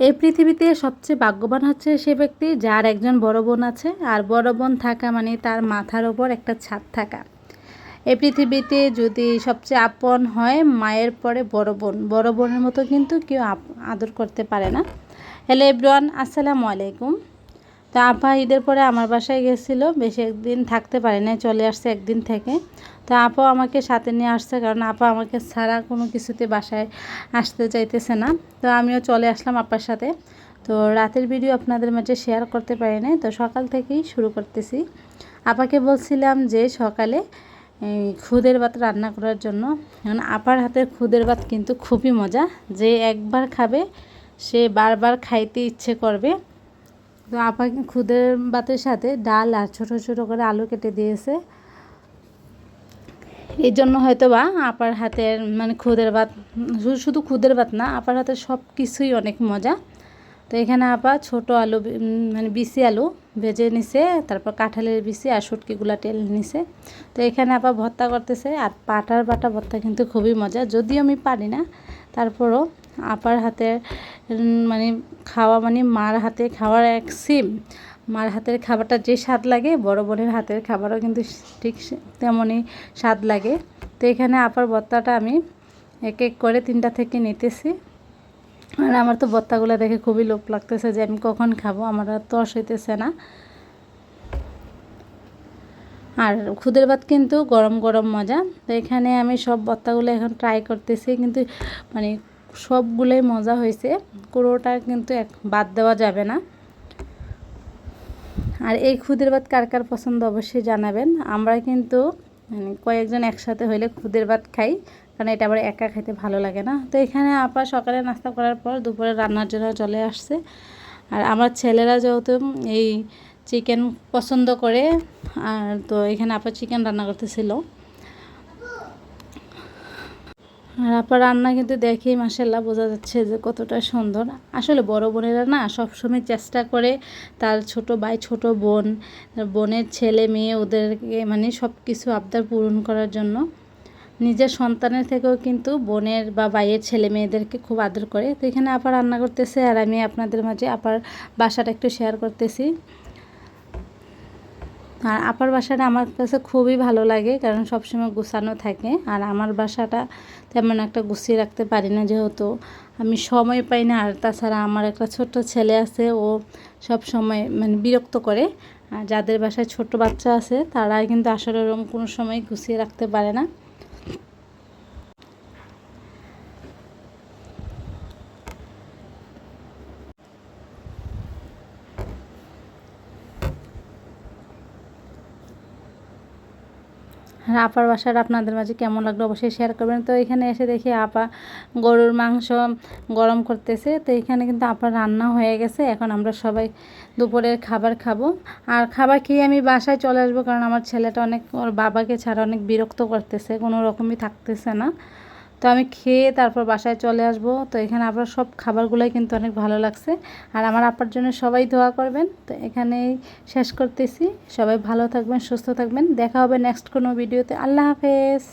এই পৃথিবীতে সবচেয়ে ভাগ্যবান হচ্ছে সে ব্যক্তি যার একজন বড় বোন আছে, আর বড় বোন থাকা মানে তার মাথার ওপর একটা ছাদ থাকা। এই পৃথিবীতে যদি সবচেয়ে আপন হয়, মায়ের পরে বড় বোন। বড় বোনের মতো কিন্তু কেউ আদর করতে পারে না। হ্যালো এভরিওয়ান, আসসালামু আলাইকুম। তো আপা ঈদের পরে আমার বাসায় গেছিল, বেশি একদিন থাকতে পারে না চলে আসছে একদিন থেকে। তো আপা আমাকে সাথে নিয়ে আসছে, কারণ আপা আমাকে ছাড়া কোনো কিছুতে বাসায় আসতে চাইতেছে না। তো আমিও চলে আসলাম আপার সাথে। তো রাতের ভিডিও আপনাদের মাঝে শেয়ার করতে পারি নাই তো সকাল থেকেই শুরু করতেছি। আপাকে বলছিলাম যে সকালে খুদের ভাত রান্না করার জন্য। কারণ আপার হাতের খুদের ভাত কিন্তু খুবই মজা, যে একবার খাবে, সে বারবার খাইতে ইচ্ছে করবে। তো আপা খুদের ভাতের সাথে ডাল আর ছোটো ছোটো করে আলু কেটে দিয়েছে। এই জন্য হয়তো বা আপার হাতের মানে খুদের ভাত, শুধু খুদের ভাত না, আপার হাতের সব কিছুই অনেক মজা। তো এখানে আবার ছোট আলু মানে বিসি আলু ভেজে নিছে, তারপর কাঁঠালের বিসি আর সুটকিগুলা তেল নিছে। তো এখানে আপা ভর্তা করতেছে, আর পাটার বাটা ভর্তা কিন্তু খুবই মজা। যদিও আমি পারি না, তারপরও আপার হাতে মানে খাওয়া মানে মার হাতে খাওয়ার এক সিম। মার হাতের খাবারটা যে স্বাদ লাগে, বড় বোনের হাতের খাবারও কিন্তু ঠিক তেমনই স্বাদ লাগে। তো এখানে আপার ভর্তাটা আমি এক এক করে তিনটা থেকে নিতেছি। আর আমার তো ভর্তাগুলো দেখে খুবই লোভ লাগতেছে যে আমি কখন খাব, আমার আর তস হইতেছে না। আর খুদের ভাত কিন্তু গরম গরম মজা। তো এখানে আমি সব ভর্তাগুলো এখন ট্রাই করতেছি, কিন্তু মানে সবগুলোই মজা হয়েছে কোনোটা কিন্তু এক বাদ দেওয়া যাবে না। আর এই খুদের ভাত কার কার পছন্দ অবশ্যই জানাবেন। আমরা কিন্তু মানে কয়েকজন একসাথে হইলে খুদের ভাত খাই। কারণ এটা আবার একা খেতে ভালো লাগে না। তো এখানে আপা সকালে নাস্তা করার পর দুপুরে রান্নার জন্য চলে আসছে। আর আমার ছেলেরা যেহেতু এই চিকেন পছন্দ করে, আর তো এখানে আপা চিকেন রান্না করতেছিল। আর আপনার রান্না কিন্তু দেখেই মাসাল্লাহ বোঝা যাচ্ছে যে কতটা সুন্দর। আসলে বড় বোনেরা না সবসময় চেষ্টা করে তার ছোট ভাই, ছোট বোন, বোনের ছেলে, মেয়ে ওদেরকে মানে সব কিছু আবদার পূরণ করার জন্য। নিজের সন্তানের থেকেও কিন্তু বোনের বা ভাইয়ের ছেলে মেয়েদেরকে খুব আদর করে। তো এখানে আপার রান্না করতেছে আর আমি আপনাদের মাঝে আপার বাসাটা একটু শেয়ার করতেছি। আর আপার বাসাটা আমার কাছে খুবই ভালো লাগে কারণ সবসময় গুছানো থাকে আর আমার বাসাটা তেমন একটা গুছিয়ে রাখতে পারি না যেহেতু আমি সময় পাই না আর তাছাড়া আমার একটা ছোট্ট ছেলে আছে, ও সব সময় মানে বিরক্ত করে। যাদের বাসায় ছোট বাচ্চা আছে তারা কিন্তু আসলে ওরকম কোনো সময় গুছিয়ে রাখতে পারে না। আপার বাসার আপনাদের মাঝে কেমন লাগল অবশ্যই শেয়ার করবেন। তো এখানে এসে দেখি আপা গরুর মাংস গরম করতেছে। তো এখানে কিন্তু আপার রান্না হয়ে গেছে। এখন আমরা সবাই দুপুরের খাবার খাব। আর খাবার খেয়ে আমি বাসায় চলে আসব কারণ আমার ছেলেটা অনেক, ওর বাবাকে ছাড়া অনেক বিরক্ত করতেছে। কোনো রকমই থাকতেছে না। তো আমি খেয়ে তারপর বাসায় চলে আসব। তো এখানে আপনার সব খাবারগুলোই কিন্তু অনেক ভালো লাগছে। আর আমার আপার জন্য সবাই দোয়া করবেন। তো এখানেই শেষ করতেছি। সবাই ভালো থাকবেন, সুস্থ থাকবেন। দেখা হবে নেক্সট কোনো ভিডিওতে আল্লাহ হাফেজ।